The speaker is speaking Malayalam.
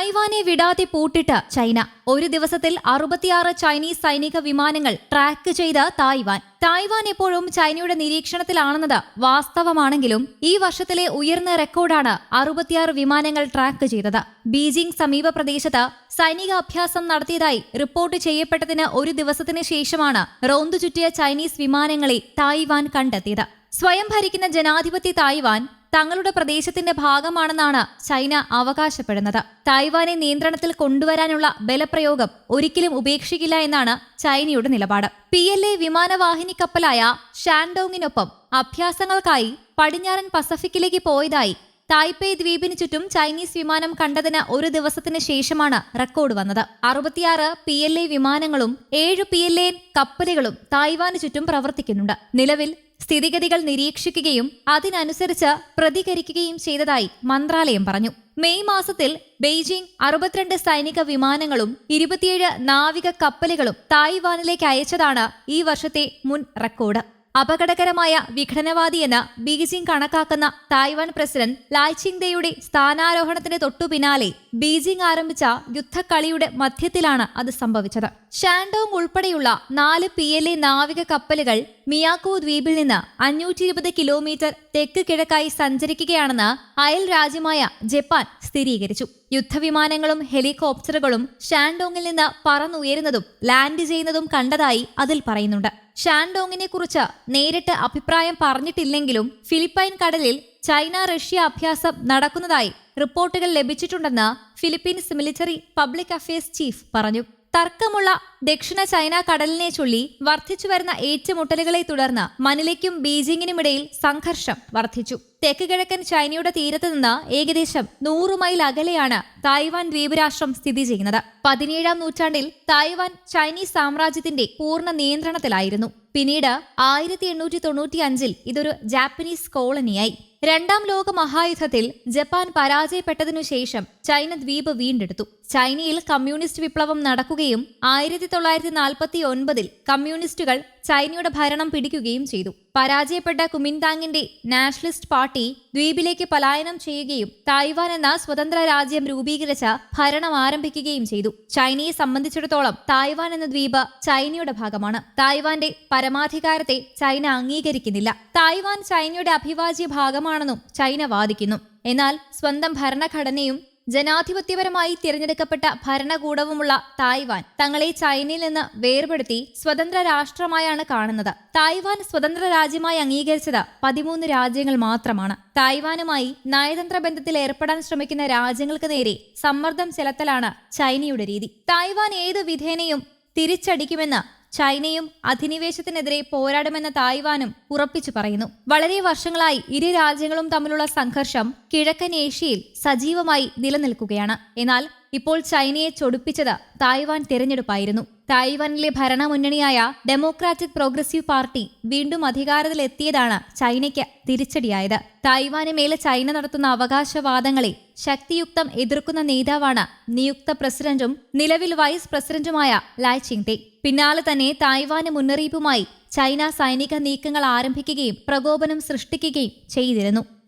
തായ്വാനെ വിടാതെ പൂട്ടിട്ട് ചൈന. ഒരു ദിവസത്തിൽ അറുപത്തിയാറ് ചൈനീസ് സൈനിക വിമാനങ്ങൾ ട്രാക്ക് ചെയ്ത തായ്വാൻ. തായ്വാൻ എപ്പോഴും ചൈനയുടെ നിരീക്ഷണത്തിലാണെന്നത് വാസ്തവമാണെങ്കിലും ഈ വർഷത്തിലെ ഉയർന്ന റെക്കോർഡാണ് അറുപത്തിയാറ് വിമാനങ്ങൾ ട്രാക്ക് ചെയ്തത്. ബീജിംഗ് സമീപ പ്രദേശത്ത് സൈനിക അഭ്യാസം നടത്തിയതായി റിപ്പോർട്ട് ചെയ്യപ്പെട്ടതിന് ഒരു ദിവസത്തിന് ശേഷമാണ് റോന്തു ചുറ്റിയ ചൈനീസ് വിമാനങ്ങളെ തായ്വാൻ കണ്ടെത്തിയത്. സ്വയം ഭരിക്കുന്ന ജനാധിപത്യ തായ്വാൻ തങ്ങളുടെ പ്രദേശത്തിന്റെ ഭാഗമാണെന്നാണ് ചൈന അവകാശപ്പെടുന്നത്. തായ്വാനെ നിയന്ത്രണത്തിൽ കൊണ്ടുവരാനുള്ള ബലപ്രയോഗം ഒരിക്കലും ഉപേക്ഷിക്കില്ല എന്നാണ് ചൈനയുടെ നിലപാട്. പി എൽ എ വിമാനവാഹിനി കപ്പലായ ഷാൻഡോങ്ങിനൊപ്പം അഭ്യാസങ്ങൾക്കായി പടിഞ്ഞാറൻ പസഫിക്കിലേക്ക് പോയതായി തായ്പേ ദ്വീപിന് ചുറ്റും ചൈനീസ് വിമാനം കണ്ടതിന് ഒരു ദിവസത്തിന് ശേഷമാണ് റെക്കോർഡ് വന്നത്. അറുപത്തിയാറ് പി എൽ എ വിമാനങ്ങളും ഏഴ് പി എൽ എ കപ്പലുകളും തായ്വാന് ചുറ്റും പ്രവർത്തിക്കുന്നുണ്ട്. നിലവിൽ സ്ഥിതിഗതികൾ നിരീക്ഷിക്കുകയും അതിനനുസരിച്ച് പ്രതികരിക്കുകയും ചെയ്തതായി മന്ത്രാലയം പറഞ്ഞു. മെയ് മാസത്തിൽ ബെയ്ജിംഗ് അറുപത്തിരണ്ട് സൈനിക വിമാനങ്ങളും ഇരുപത്തിയേഴ് നാവിക കപ്പലുകളും തായ്വാനിലേക്ക് അയച്ചതാണ് ഈ വർഷത്തെ മുൻ റെക്കോർഡ്. അപകടകരമായ വിഘടനവാദിയെന്ന് ബീജിംഗ് കണക്കാക്കുന്ന തായ്വാൻ പ്രസിഡന്റ് ലായ്ചിങ്ദയുടെ സ്ഥാനാരോഹണത്തിന് തൊട്ടു പിന്നാലെ ബീജിംഗ് ആരംഭിച്ച യുദ്ധക്കളിയുടെ മധ്യത്തിലാണ് അത് സംഭവിച്ചത്. ഷാൻഡോങ് ഉൾപ്പെടെയുള്ള നാല് പി എൽ എ നാവിക കപ്പലുകൾ മിയാക്കോ ദ്വീപിൽ നിന്ന് അഞ്ഞൂറ്റി ഇരുപത് കിലോമീറ്റർ തെക്ക് കിഴക്കായി സഞ്ചരിക്കുകയാണെന്ന് അയൽ രാജ്യമായ ജപ്പാൻ സ്ഥിരീകരിച്ചു. യുദ്ധവിമാനങ്ങളും ഹെലികോപ്റ്ററുകളും ഷാൻഡോങ്ങിൽ നിന്ന് പറന്നുയരുന്നതും ലാൻഡ് ചെയ്യുന്നതും കണ്ടതായി അതിൽ പറയുന്നുണ്ട്. ഷാൻഡോങ്ങിനെ കുറിച്ച് നേരിട്ട് അഭിപ്രായം പറഞ്ഞിട്ടില്ലെങ്കിലും ഫിലിപ്പൈൻ കടലിൽ ചൈന റഷ്യ അഭ്യാസം നടക്കുന്നതായി റിപ്പോർട്ടുകൾ ലഭിച്ചിട്ടുണ്ടെന്ന് Philippines military public affairs chief പറഞ്ഞു. തർക്കമുള്ള ദക്ഷിണ ചൈന കടലിനെ ചൊല്ലി വർദ്ധിച്ചു വരുന്ന ഏറ്റുമുട്ടലുകളെ തുടർന്ന് മനിലയ്ക്കും ബീജിംഗിനുമിടയിൽ സംഘർഷം വർദ്ധിച്ചു. തെക്ക് കിഴക്കൻ ചൈനയുടെ തീരത്ത് നിന്ന് ഏകദേശം നൂറ് മൈൽ അകലെയാണ് തായ്വാൻ ദ്വീപ് രാഷ്ട്രം സ്ഥിതി ചെയ്യുന്നത്. പതിനേഴാം നൂറ്റാണ്ടിൽ തായ്വാൻ ചൈനീസ് സാമ്രാജ്യത്തിന്റെ പൂർണ നിയന്ത്രണത്തിലായിരുന്നു. പിന്നീട് ആയിരത്തി എണ്ണൂറ്റി തൊണ്ണൂറ്റി അഞ്ചിൽ ഇതൊരു ജാപ്പനീസ് കോളനിയായി. രണ്ടാം ലോക മഹായുദ്ധത്തിൽ ജപ്പാൻ പരാജയപ്പെട്ടതിനു ശേഷം ചൈന ദ്വീപ് വീണ്ടെടുത്തു. ചൈനയിൽ കമ്മ്യൂണിസ്റ്റ് വിപ്ലവം നടക്കുകയും ആയിരത്തി തൊള്ളായിരത്തി നാൽപ്പത്തി ഒൻപതിൽ കമ്മ്യൂണിസ്റ്റുകൾ ചൈനയുടെ ഭരണം പിടിക്കുകയും ചെയ്തു. പരാജയപ്പെട്ട കുമിൻതാങ്ങിന്റെ നാഷണലിസ്റ്റ് പാർട്ടി ദ്വീപിലേക്ക് പലായനം ചെയ്യുകയും തായ്വാൻ എന്ന സ്വതന്ത്ര രാജ്യം രൂപീകരിച്ച ഭരണം ആരംഭിക്കുകയും ചെയ്തു. ചൈനയെ സംബന്ധിച്ചിടത്തോളം തായ്വാൻ എന്ന ദ്വീപ് ചൈനയുടെ ഭാഗമാണ്. തായ്വാന്റെ പരമാധികാരത്തെ ചൈന അംഗീകരിക്കുന്നില്ല. തായ്വാൻ ചൈനയുടെ അഭിവാജ്യ ഭാഗമാണെന്നും ചൈന വാദിക്കുന്നു. എന്നാൽ സ്വന്തം ഭരണഘടനയും ജനാധിപത്യപരമായി തിരഞ്ഞെടുക്കപ്പെട്ട ഭരണകൂടവുമുള്ള തായ്വാൻ തങ്ങളെ ചൈനയിൽ നിന്ന് വേർപെടുത്തി സ്വതന്ത്ര രാഷ്ട്രമായാണ് കാണുന്നത്. തായ്വാൻ സ്വതന്ത്ര രാജ്യമായി അംഗീകരിച്ചത് പതിമൂന്ന് രാജ്യങ്ങൾ മാത്രമാണ്. തായ്വാനുമായി നയതന്ത്ര ബന്ധത്തിൽ ഏർപ്പെടാൻ ശ്രമിക്കുന്ന രാജ്യങ്ങൾക്ക് നേരെ സമ്മർദ്ദം ചെലുത്തലാണ് ചൈനയുടെ രീതി. തായ്വാൻ ഏത് വിധേനയും തിരിച്ചടിക്കുമെന്ന് ചൈനയും അധിനിവേശത്തിനെതിരെ പോരാടുമെന്ന തായ്വാനും ഉറപ്പിച്ചു പറയുന്നു. വളരെ വർഷങ്ങളായി ഇരു രാജ്യങ്ങളും തമ്മിലുള്ള സംഘർഷം കിഴക്കൻ ഏഷ്യയിൽ സജീവമായി നിലനിൽക്കുകയാണ്. എന്നാൽ ഇപ്പോൾ ചൈനയെ ചൊടിപ്പിച്ചത് തായ്വാൻ തിരഞ്ഞെടുപ്പായിരുന്നു. തായ്വാനിലെ ഭരണമുന്നണിയായ ഡെമോക്രാറ്റിക് പ്രോഗ്രസീവ് പാർട്ടി വീണ്ടും അധികാരത്തിലെത്തിയതാണ് ചൈനയ്ക്ക് തിരിച്ചടിയായത്. തായ്വാന് മേലെ ചൈന നടത്തുന്ന അവകാശവാദങ്ങളെ ശക്തിയുക്തം എതിർക്കുന്ന നേതാവാണ് നിയുക്ത പ്രസിഡന്റും നിലവിൽ വൈസ് പ്രസിഡന്റുമായ ലായ്ചിങ് തെ പിന്നാലെ തന്നെ തായ്വാന് മുന്നറിയിപ്പുമായി ചൈന സൈനിക നീക്കങ്ങൾ ആരംഭിക്കുകയും പ്രകോപനം സൃഷ്ടിക്കുകയും ചെയ്തിരുന്നു.